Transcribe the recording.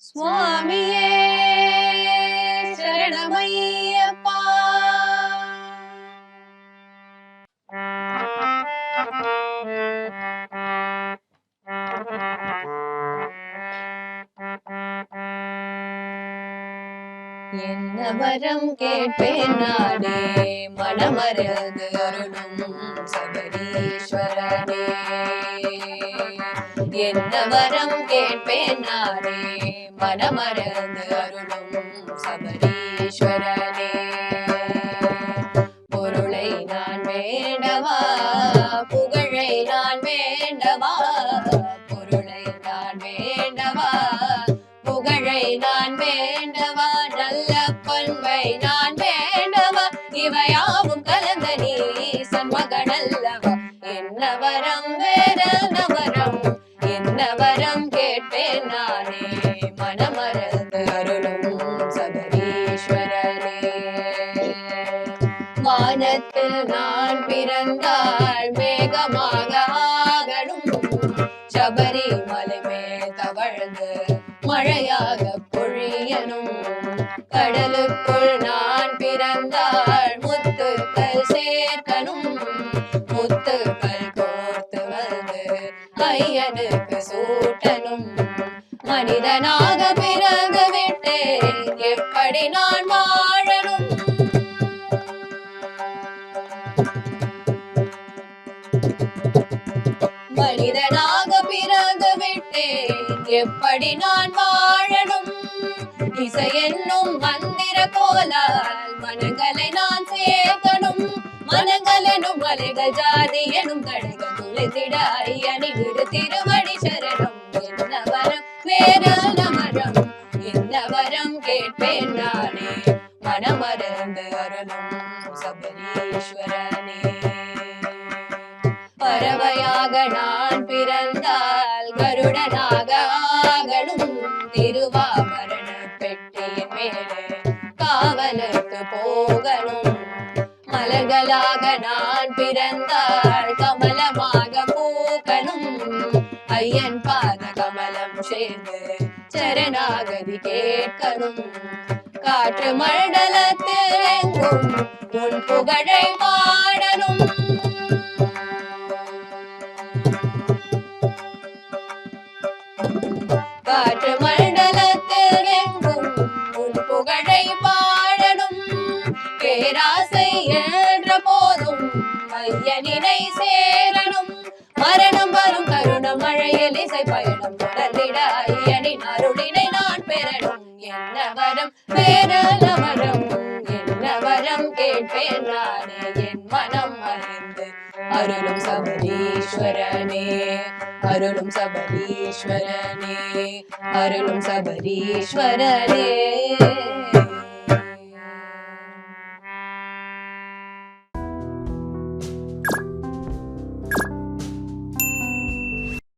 சுவாமியே சரணமையப்பா. என்ன வரம் கேட்பேன் நானே மனமரது அருளும் சபரீஸ்வரனே. என்ன வரம் கேட்பேன் நானே மனமறந்து அருளும் சபரீஸ்வரனே. பொருளை நான் வேண்டவா? புகழை நான் வேண்டவா? பொருளை நான் வேண்டவா? புகழை நான் வேண்டவா கேட்பேன் நானே மனமறந்து அருளும் சபரீஸ்வரனே வானத்தில் நான் பிறந்தால் மேகமாக ஆகணும். சபரிமலை மேல் தவழ்ந்து மழையாக பொழியனும் கடலுக்குள் நான் பிறந்தால் எப்படி நான் வாழணும். மனிதனாக பிறந்து விட்டேன். எப்படி நான் வாழணும்? இசை என்னும் மந்திர கோலால் மனங்களை நான் சேர்க்கணும். மனங்கள் எனும் மலைகள் ஜாதி எனும் தடைகள் துளைத்திட ஐயனி விடு திருவடி சபரீஸ்வரனே பறவையாக நான் பிறந்தால் கருடனாக ஆகணும். திருவாபரண பெட்டியின் மேலே காவலுக்கு போகணும். மலர்களாக நான் பிறந்தால் கமலமாக பூக்கணும். ஐயன் பாத கமலம் சேர்ந்து சரணாகதி கேட்கணும். காற்று மண்டலத்தில் எங்கும் உன் புகழை காற்று மண்டலத்தில் எங்கும் உன் புகழை பாடணும். பேராசை என்ற போதும் ஐயனினை சேரணும். மரணம் வரும் கருணம் மழையில் இசை பயணம் தொடர்ந்திட ஐயனின் அருளினை நான் பெறணும். என்ன வரம்? பேரல வரம் என்ன வரம்? கேட்பேன் நானே. மனம் அறிந்து அருளும் சபரீஸ்வரனே அருளும் சபரீஸ்வரனே அருளும் சபரீஸ்வரனே.